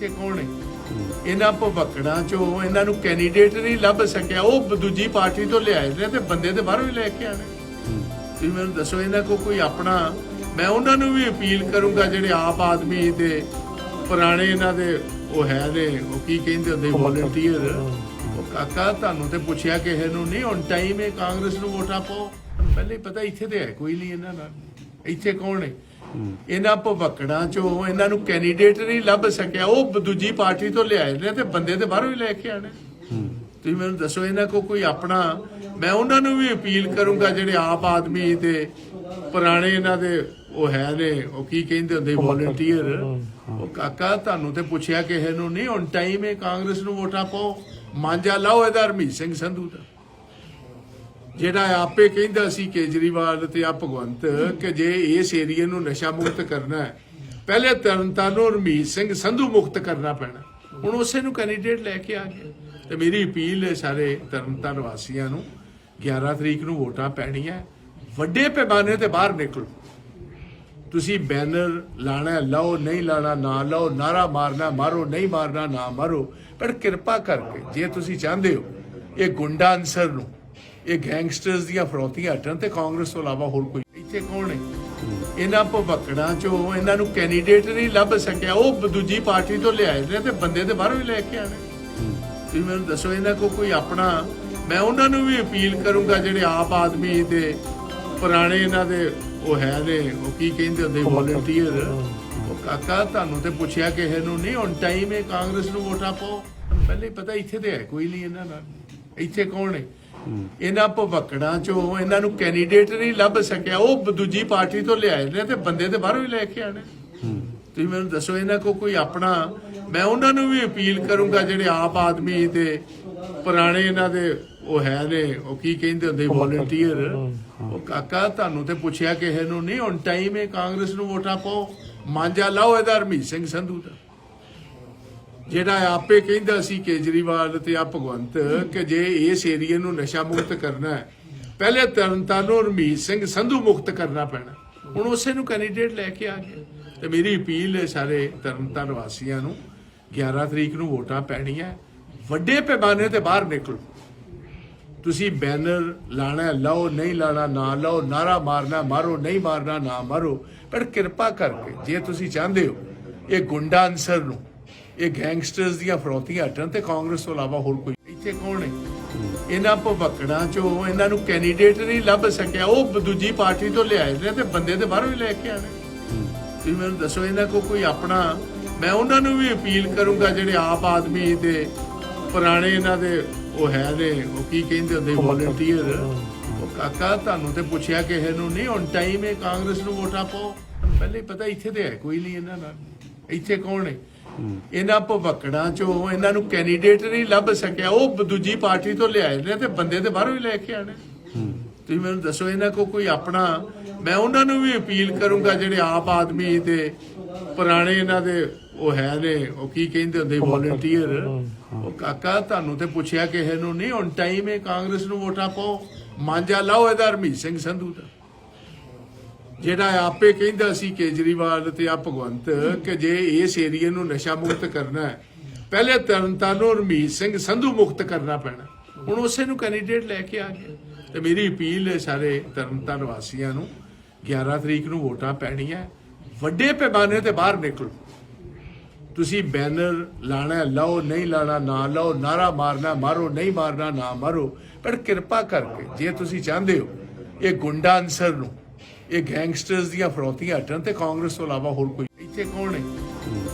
ਇੱਥੇ ਕੌਣ ਹੈ ਇਹਨਾਂ ਭਵਕੜਾਂ ਚੋਂ ਇਹਨਾਂ ਨੂੰ ਕੈਂਡੀਡੇਟ ਨਹੀਂ ਲੱਭ ਸਕਿਆ। ਉਹ ਦੂਜੀ ਪਾਰਟੀ ਤੋਂ ਲਿਆਏ ਨੇ ਤੇ ਬੰਦੇ ਤੇ ਬਾਹਰੋਂ ਹੀ ਲੈ ਕੇ ਆਣੇ ਤੁਸੀਂ ਮੈਨੂੰ ਦੱਸੋ ਇਹਨਾਂ ਕੋ ਕੋਈ ਆਪਣਾ ਮੈਂ ਉਹਨਾਂ ਨੂੰ ਵੀ ਅਪੀਲ ਕਰੂੰਗਾ ਜਿਹੜੇ ਆਪ ਆਦਮੀ ਤੇ ਪੁਰਾਣੇ ਇਹਨਾਂ ਦੇ ਉਹ ਹੈ ਨੇ ਉਹ ਕੀ ਕਹਿੰਦੇ ਹੁੰਦੇ ਵੋਲੰਟੀਅਰ ਉਹ ਕਾਕਾ ਤੁਹਾਨੂੰ ਤੇ ਪੁੱਛਿਆ ਕਿਸੇ ਨੂੰ ਨਹੀਂ ਹੁਣ ਟਾਈਮ ਹੈ ਕਾਂਗਰਸ ਨੂੰ ਵੋਟਾਂ ਪਾਓ। ਪਹਿਲੇ ਪਤਾ ਇੱਥੇ ਤੇ ਹੈ ਕੋਈ ਨਹੀਂ ਇਹਨਾਂ ਨਾਲ ਇੱਥੇ ਕੌਣ ਹੈ ਇਹਨਾਂ ਭਵਕੜਾਂ ਚੋਂ ਇਹਨਾਂ ਨੂੰ ਕੈਂਡੀਡੇਟ ਨਹੀਂ ਲੱਭ ਸਕਿਆ। ਉਹ ਦੂਜੀ ਪਾਰਟੀ ਤੋਂ ਲਿਆਏ ਨੇ ਤੇ ਬੰਦੇ ਤੇ ਬਾਹਰੋਂ ਹੀ ਲੈ ਕੇ ਆਣੇ ਤੁਸੀਂ ਮੈਨੂੰ ਦੱਸੋ ਇਹਨਾਂ ਕੋ ਕੋਈ ਆਪਣਾ ਮੈਂ ਉਹਨਾਂ ਨੂੰ ਵੀ ਅਪੀਲ ਕਰੂੰਗਾ ਜਿਹੜੇ ਆਪ ਆਦਮੀ ਤੇ ਪੁਰਾਣੇ ਇਹਨਾਂ ਦੇ ਉਹ ਹੈ ਨੇ ਉਹ ਕੀ ਕਹਿੰਦੇ ਹੁੰਦੇ ਵੋਲੰਟੀਅਰ ਉਹ ਕਾਕਾ ਤੁਹਾਨੂੰ ਤੇ ਪੁੱਛਿਆ ਕਿਸੇ ਨੂੰ ਨਹੀਂ ਹੁਣ ਟਾਈਮ ਹੈ ਕਾਂਗਰਸ ਨੂੰ ਵੋਟਾਂ ਪਾਓ। ਮਾਂਜਾ ਲਾਓ ਇਹਦਾ ਹਰਮੀਤ ਸਿੰਘ ਸੰਧੂ ਦਾ। ਜਿਹੜਾ ਆਪੇ ਕਹਿੰਦਾ ਸੀ ਕੇਜਰੀਵਾਲ ਤੇ ਆ ਭਗਵੰਤ ਕਿ ਜੇ ਇਸ ਏਰੀਏ ਨੂੰ ਨਸ਼ਾ ਮੁਕਤ ਕਰਨਾ ਹੈ ਪਹਿਲੇ ਤਰਨਤਾਰਨ ਨੂੰ ਰਮੀਤ ਸਿੰਘ ਸੰਧੂ ਮੁਕਤ ਕਰਨਾ ਪੈਣਾ। ਹੁਣ ਉਸੇ ਨੂੰ ਕੈਂਡੀਡੇਟ ਲੈ ਕੇ ਆ ਗਿਆ ਤੇ ਮੇਰੀ ਅਪੀਲ ਹੈ ਸਾਰੇ ਤਰਨਤਾਰਨ ਵਾਸੀਆਂ ਨੂੰ 11 ਤਰੀਕ ਨੂੰ ਵੋਟਾਂ ਪੈਣੀਆਂ ਵੱਡੇ ਪੈਮਾਨੇ ਤੇ ਬਾਹਰ ਨਿਕਲੋ। ਤੁਸੀਂ ਬੈਨਰ ਲਾਣਾ ਹੈ, ਲਾਓ ਨਹੀਂ ਲਾਣਾ ਨਾ ਲਾਓ ਨਾਰਾ ਮਾਰਨਾ ਮਾਰੋ ਨਹੀਂ ਮਾਰਨਾ ਨਾ ਮਾਰੋ ਪਰ ਕਿਰਪਾ ਕਰਕੇ ਜੇ ਤੁਸੀਂ ਚਾਹੁੰਦੇ ਹੋ ਇਹ ਗੁੰਡਾ ਅਨਸਰ ਨੂੰ ਇਹ ਗੈਂਗਸਟਰਸ ਦੀਆਂ ਫਰੋਤੀਆਂ ਹਟਣ ਤੇ ਕਾਂਗਰਸ ਤੋਂ ਇਲਾਵਾ ਹੋਰ ਕੋਈ ਇੱਥੇ ਕੌਣ ਹੈ ਇਹਨਾਂ ਭਵਕੜਾਂ ਚੋਂ ਇਹਨਾਂ ਨੂੰ ਕੈਂਡੀਡੇਟ ਨਹੀਂ ਲੱਭ ਸਕਿਆ। ਉਹ ਦੂਜੀ ਪਾਰਟੀ ਤੋਂ ਲਿਆਏ ਨੇ ਤੇ ਬੰਦੇ ਤੇ ਬਾਹਰੋਂ ਹੀ ਲੈ ਕੇ ਆਣੇ ਤੁਸੀਂ ਮੈਨੂੰ ਦੱਸੋ ਇਹਨਾਂ ਕੋ ਕੋਈ ਆਪਣਾ ਮੈਂ ਉਹਨਾਂ ਨੂੰ ਵੀ ਅਪੀਲ ਕਰੂੰਗਾ ਜਿਹੜੇ ਆਪ ਆਦਮੀ ਤੇ ਪੁਰਾਣੇ ਇਹਨਾਂ ਦੇ ਉਹ ਹੈ ਨੇ ਉਹ ਕੀ ਕਹਿੰਦੇ ਹੁੰਦੇ ਵੋਲੰਟੀਅਰ ਉਹ ਕਾਕਾ ਤੁਹਾਨੂੰ ਤੇ ਪੁੱਛਿਆ ਕਿਸੇ ਨੂੰ ਨਹੀਂ ਹੁਣ ਟਾਈਮ ਹੈ ਕਾਂਗਰਸ ਨੂੰ ਵੋਟਾਂ ਪਾਓ। ਪਹਿਲੇ ਪਤਾ ਇੱਥੇ ਤੇ ਹੈ ਕੋਈ ਨਹੀਂ ਇਹਨਾਂ ਨਾਲ। ਇੱਥੇ ਕੌਣ ਹੈ ਇਹਨਾਂ ਭਵਕੜਾਂ ਚੋਂ ਇਹਨਾਂ ਨੂੰ ਕੈਂਡੀਡੇਟ ਨਹੀਂ ਲੱਭ ਸਕਿਆ। ਉਹ ਦੂਜੀ ਪਾਰਟੀ ਤੋਂ ਲਿਆਏ ਨੇ ਤੇ ਬੰਦੇ ਤੇ ਬਾਹਰੋਂ ਹੀ ਲੈ ਕੇ ਆਣੇ ਤੁਸੀਂ ਮੈਨੂੰ ਦੱਸੋ ਇਹਨਾਂ ਕੋ ਕੋਈ ਆਪਣਾ ਮੈਂ ਉਹਨਾਂ ਨੂੰ ਵੀ ਅਪੀਲ ਕਰੂੰਗਾ ਜਿਹੜੇ ਆਪ ਆਦਮੀ ਤੇ ਪੁਰਾਣੇ ਇਹਨਾਂ ਦੇ ਉਹ ਹੈ ਨੇ ਉਹ ਕੀ ਕਹਿੰਦੇ ਹੁੰਦੇ ਵੋਲੰਟੀਅਰ ਉਹ ਕਾਕਾ ਤੁਹਾਨੂੰ ਤੇ ਪੁੱਛਿਆ ਕਿਸੇ ਨੂੰ ਨਹੀਂ ਹੁਣ ਟਾਈਮ ਹੈ ਕਾਂਗਰਸ ਨੂੰ ਵੋਟਾਂ ਪਾਓ। ਮਾਂਜਾ ਲਾਓ ਇਹਦਾ ਹਰਮੀਤ ਸਿੰਘ ਸੰਧੂ ਦਾ। ਜਿਹੜਾ ਆਪੇ ਕਹਿੰਦਾ ਸੀ ਕੇਜਰੀਵਾਲ ਤੇ ਆ ਭਗਵੰਤ ਕਿ ਜੇ ਇਸ ਏਰੀਏ ਨੂੰ ਨਸ਼ਾ ਮੁਕਤ ਕਰਨਾ ਹੈ ਪਹਿਲੇ ਤਰਨਤਾਰਨ ਨੂੰ ਰਮੀਤ ਸਿੰਘ ਸੰਧੂ ਮੁਕਤ ਕਰਨਾ ਪੈਣਾ। ਹੁਣ ਉਸੇ ਨੂੰ ਕੈਂਡੀਡੇਟ ਲੈ ਕੇ ਆ ਗਿਆ। ਤੇ ਮੇਰੀ ਅਪੀਲ ਹੈ ਸਾਰੇ ਤਰਨਤਾਰਨ ਵਾਸੀਆਂ ਨੂੰ 11 ਤਰੀਕ ਨੂੰ ਵੋਟਾਂ ਪੈਣੀਆਂ ਵੱਡੇ ਪੈਮਾਨੇ ਤੇ ਬਾਹਰ ਨਿਕਲੋ। ਤੁਸੀਂ ਬੈਨਰ ਲਾਣਾ ਹੈ, ਲਾਓ ਨਹੀਂ ਲਾਣਾ ਨਾ ਲਾਓ ਨਾਰਾ ਮਾਰਨਾ ਮਾਰੋ ਨਹੀਂ ਮਾਰਨਾ ਨਾ ਮਾਰੋ ਪਰ ਕਿਰਪਾ ਕਰਕੇ ਜੇ ਤੁਸੀਂ ਚਾਹੁੰਦੇ ਹੋ ਇਹ ਗੁੰਡਾ ਅਨਸਰ ਨੂੰ ਇਹ ਗੈਂਗਸਟਰਸ ਦੀਆਂ ਫਰੋਤੀਆਂ ਹਟਣ ਤੇ ਕਾਂਗਰਸ ਤੋਂ ਇਲਾਵਾ ਹੋਰ ਕੋਈ ਇੱਥੇ ਕੌਣ ਹੈ ਇਹਨਾਂ ਭਵਕੜਾਂ ਚੋਂ ਇਹਨਾਂ ਨੂੰ ਕੈਂਡੀਡੇਟ ਨਹੀਂ ਲੱਭ ਸਕਿਆ। ਉਹ ਦੂਜੀ ਪਾਰਟੀ ਤੋਂ ਲਿਆਏ ਨੇ ਤੇ ਬੰਦੇ ਤੇ ਬਾਹਰੋਂ ਹੀ ਲੈ ਕੇ ਆਣੇ ਤੁਸੀਂ ਮੈਨੂੰ ਦੱਸੋ ਇਹਨਾਂ ਕੋ ਕੋਈ ਆਪਣਾ ਮੈਂ ਉਹਨਾਂ ਨੂੰ ਵੀ ਅਪੀਲ ਕਰੂੰਗਾ ਜਿਹੜੇ ਆਪ ਆਦਮੀ ਤੇ ਪੁਰਾਣੇ ਇਹਨਾਂ ਦੇ ਉਹ ਹੈ ਨੇ ਉਹ ਕੀ ਕਹਿੰਦੇ ਹੁੰਦੇ ਵੋਲੰਟੀਅਰ ਉਹ ਕਾਕਾ ਤੁਹਾਨੂੰ ਤੇ ਪੁੱਛਿਆ ਕਿਸੇ ਨੂੰ ਨਹੀਂ ਹੁਣ ਟਾਈਮ ਹੈ ਕਾਂਗਰਸ ਨੂੰ ਵੋਟਾਂ ਪਾਓ। ਪਹਿਲੇ ਪਤਾ ਇੱਥੇ ਤੇ ਹੈ ਕੋਈ ਨਹੀਂ ਇਹਨਾਂ ਨਾਲ। ਇੱਥੇ ਕੌਣ ਹੈ ਇਹਨਾਂ ਭਵਕੜਾਂ ਚੋਂ ਇਹਨਾਂ ਨੂੰ ਕੈਂਡੀਡੇਟ ਨਹੀਂ ਲੱਭ ਸਕਿਆ। ਉਹ ਦੂਜੀ ਪਾਰਟੀ ਤੋਂ ਲਿਆਏ ਨੇ ਤੇ ਬੰਦੇ ਤੇ ਬਾਹਰੋਂ ਹੀ ਲੈ ਕੇ ਆਣੇ ਤੁਸੀਂ ਮੈਨੂੰ ਦੱਸੋ ਇਹਨਾਂ ਕੋ ਕੋਈ ਆਪਣਾ ਮੈਂ ਉਹਨਾਂ ਨੂੰ ਵੀ ਅਪੀਲ ਕਰੂੰਗਾ ਜਿਹੜੇ ਆਪ ਆਦਮੀ ਤੇ ਪੁਰਾਣੇ ਇਹਨਾਂ ਦੇ ਉਹ ਹੈ ਨੇ ਉਹ ਕੀ ਕਹਿੰਦੇ ਹੁੰਦੇ ਵੋਲੰਟੀਅਰ ਉਹ ਕਾਕਾ ਤੁਹਾਨੂੰ ਤੇ ਪੁੱਛਿਆ ਕਿਸੇ ਨੂੰ ਨਹੀਂ ਹੁਣ ਟਾਈਮ ਹੈ ਕਾਂਗਰਸ ਨੂੰ ਵੋਟਾਂ ਪਾਓ। ਮਾਂਜਾ ਲਾਓ ਇਹਦਾ ਹਰਮੀਤ ਸਿੰਘ ਸੰਧੂ ਦਾ। ਜਿਹੜਾ ਆਪੇ ਕਹਿੰਦਾ ਸੀ ਕੇਜਰੀਵਾਲ ਤੇ ਆ ਭਗਵੰਤ ਕਿ ਜੇ ਇਸ ਏਰੀਏ ਨੂੰ ਨਸ਼ਾ ਮੁਕਤ ਕਰਨਾ ਹੈ ਪਹਿਲੇ ਤਰਨਤਾਰਨ ਨੂੰ ਰਮੀਤ ਸਿੰਘ ਸੰਧੂ ਮੁਕਤ ਕਰਨਾ ਪੈਣਾ। ਹੁਣ ਉਸੇ ਨੂੰ ਕੈਂਡੀਡੇਟ ਲੈ ਕੇ ਆ ਗਿਆ ਤੇ ਮੇਰੀ ਅਪੀਲ ਹੈ ਸਾਰੇ ਤਰਨਤਾਰਨ ਵਾਸੀਆਂ ਨੂੰ 11 ਤਰੀਕ ਨੂੰ ਵੋਟਾਂ ਪੈਣੀਆਂ ਵੱਡੇ ਪੈਮਾਨੇ ਤੇ ਬਾਹਰ ਨਿਕਲੋ। ਤੁਸੀਂ ਬੈਨਰ ਲਾਣਾ ਹੈ, ਲਾਓ ਨਹੀਂ ਲਾਣਾ ਨਾ ਲਾਓ ਨਾਰਾ ਮਾਰਨਾ ਮਾਰੋ ਨਹੀਂ ਮਾਰਨਾ ਨਾ ਮਾਰੋ ਪਰ ਕਿਰਪਾ ਕਰਕੇ ਜੇ ਤੁਸੀਂ ਚਾਹੁੰਦੇ ਹੋ ਇਹ ਗੁੰਡਾ ਅਨਸਰ ਨੂੰ ਇਹ ਗੈਂਗਸਟਰਸ ਦੀਆਂ ਫਰੋਤੀਆਂ ਹਟਣ ਤੇ ਕਾਂਗਰਸ ਤੋਂ ਇਲਾਵਾ ਹੋਰ ਕੋਈ ਇੱਥੇ ਕੌਣ ਹੈ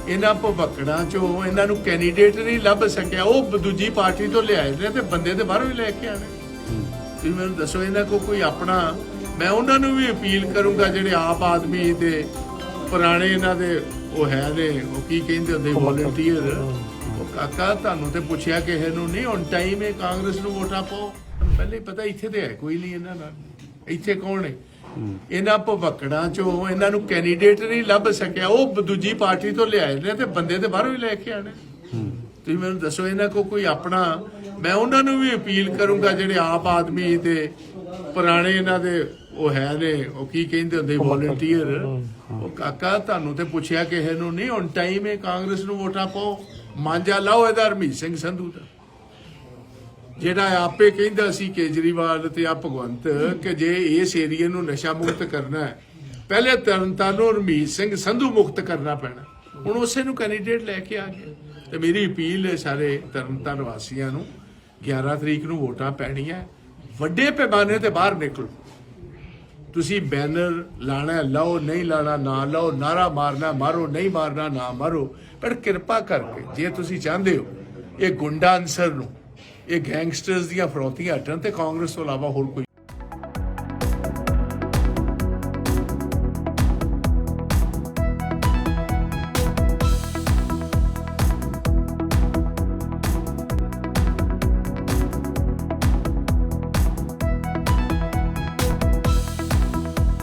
ਇਹਨਾਂ ਭਵਕੜਾਂ ਚੋਂ ਇਹਨਾਂ ਨੂੰ ਕੈਂਡੀਡੇਟ ਨਹੀਂ ਲੱਭ ਸਕਿਆ। ਉਹ ਦੂਜੀ ਪਾਰਟੀ ਤੋਂ ਲਿਆਏ ਨੇ ਤੇ ਬੰਦੇ ਤੇ ਬਾਹਰੋਂ ਹੀ ਲੈ ਕੇ ਆਣੇ ਤੁਸੀਂ ਮੈਨੂੰ ਦੱਸੋ ਇਹਨਾਂ ਕੋ ਕੋਈ ਆਪਣਾ ਮੈਂ ਉਹਨਾਂ ਨੂੰ ਵੀ ਅਪੀਲ ਕਰੂੰਗਾ ਜਿਹੜੇ ਆਪ ਆਦਮੀ ਤੇ ਪੁਰਾਣੇ ਇਹਨਾਂ ਦੇ ਉਹ ਹੈ ਨੇ ਉਹ ਕੀ ਕਹਿੰਦੇ ਹੁੰਦੇ ਵੋਲੰਟੀਅਰ ਉਹ ਕਾਕਾ ਤੁਹਾਨੂੰ ਤੇ ਪੁੱਛਿਆ ਕਿਸੇ ਨੂੰ ਨਹੀਂ ਹੁਣ ਟਾਈਮ ਹੈ ਕਾਂਗਰਸ ਨੂੰ ਵੋਟਾਂ ਪਾਓ। ਪਹਿਲੇ ਪਤਾ ਇੱਥੇ ਤੇ ਹੈ ਕੋਈ ਨਹੀਂ ਇਹਨਾਂ ਨਾਲ। ਇੱਥੇ ਕੌਣ ਹੈ ਇਹਨਾਂ ਭਵਕੜਾਂ ਚੋਂ ਇਹਨਾਂ ਨੂੰ ਕੈਂਡੀਡੇਟ ਨਹੀਂ ਲੱਭ ਸਕਿਆ। ਉਹ ਦੂਜੀ ਪਾਰਟੀ ਤੋਂ ਲਿਆਏ ਨੇ ਤੇ ਬੰਦੇ ਤੇ ਬਾਹਰੋਂ ਹੀ ਲੈ ਕੇ ਆਣੇ ਤੁਸੀਂ ਮੈਨੂੰ ਦੱਸੋ ਇਹਨਾਂ ਕੋ ਕੋਈ ਆਪਣਾ ਮੈਂ ਉਹਨਾਂ ਨੂੰ ਵੀ ਅਪੀਲ ਕਰੂੰਗਾ ਜਿਹੜੇ ਆਪ ਆਦਮੀ ਤੇ ਪੁਰਾਣੇ ਇਹਨਾਂ ਦੇ ਉਹ ਹੈ ਨੇ ਉਹ ਕੀ ਕਹਿੰਦੇ ਹੁੰਦੇ ਵੋਲੰਟੀਅਰ ਉਹ ਕਾਕਾ ਤੁਹਾਨੂੰ ਤੇ ਪੁੱਛਿਆ ਕਿਸੇ ਨੂੰ ਨਹੀਂ ਹੁਣ ਟਾਈਮ ਹੈ ਕਾਂਗਰਸ ਨੂੰ ਵੋਟਾਂ ਪਾਓ ਮਾਂਜਾ ਲਾਓ ਇਹਦਾ ਹਰਮੀਤ ਸਿੰਘ ਸੰਧੂ ਦਾ। ਜਿਹੜਾ ਆਪੇ ਕਹਿੰਦਾ ਸੀ ਕੇਜਰੀਵਾਲ ਤੇ ਆ ਭਗਵੰਤ ਕਿ ਜੇ ਇਸ ਏਰੀਏ ਨੂੰ ਨਸ਼ਾ ਮੁਕਤ ਕਰਨਾ ਹੈ ਪਹਿਲੇ ਤਰਨਤਾਰਨ ਨੂੰ ਹਰਮੀਤ ਸਿੰਘ ਸੰਧੂ ਮੁਕਤ ਕਰਨਾ ਪੈਣਾ। ਹੁਣ ਉਸੇ ਨੂੰ ਕੈਂਡੀਡੇਟ ਲੈ ਕੇ ਆ ਗਏ। ਤੇ ਮੇਰੀ ਅਪੀਲ ਹੈ ਸਾਰੇ ਤਰਨਤਾਰਨ ਵਾਸੀਆਂ ਨੂੰ 11 ਤਰੀਕ ਨੂੰ ਵੋਟਾਂ ਪੈਣੀਆਂ ਵੱਡੇ ਪੈਮਾਨੇ ਤੇ ਬਾਹਰ ਨਿਕਲੋ। ਤੁਸੀਂ ਬੈਨਰ ਲਾਣਾ ਹੈ, ਲਾਓ ਨਹੀਂ ਲਾਣਾ ਨਾ ਲਾਓ ਨਾਰਾ ਮਾਰਨਾ ਮਾਰੋ ਨਹੀਂ ਮਾਰਨਾ ਨਾ ਮਾਰੋ ਪਰ ਕਿਰਪਾ ਕਰਕੇ ਜੇ ਤੁਸੀਂ ਚਾਹੁੰਦੇ ਹੋ ਇਹ ਗੁੰਡਾ ਅਨਸਰ ਨੂੰ ਇਹ ਗੈਂਗਸਟਰਸ ਦੀਆਂ ਫਰੋਤੀਆਂ ਹਟਣ ਤੇ ਕਾਂਗਰਸ ਤੋਂ ਇਲਾਵਾ ਹੋਰ ਕੋਈ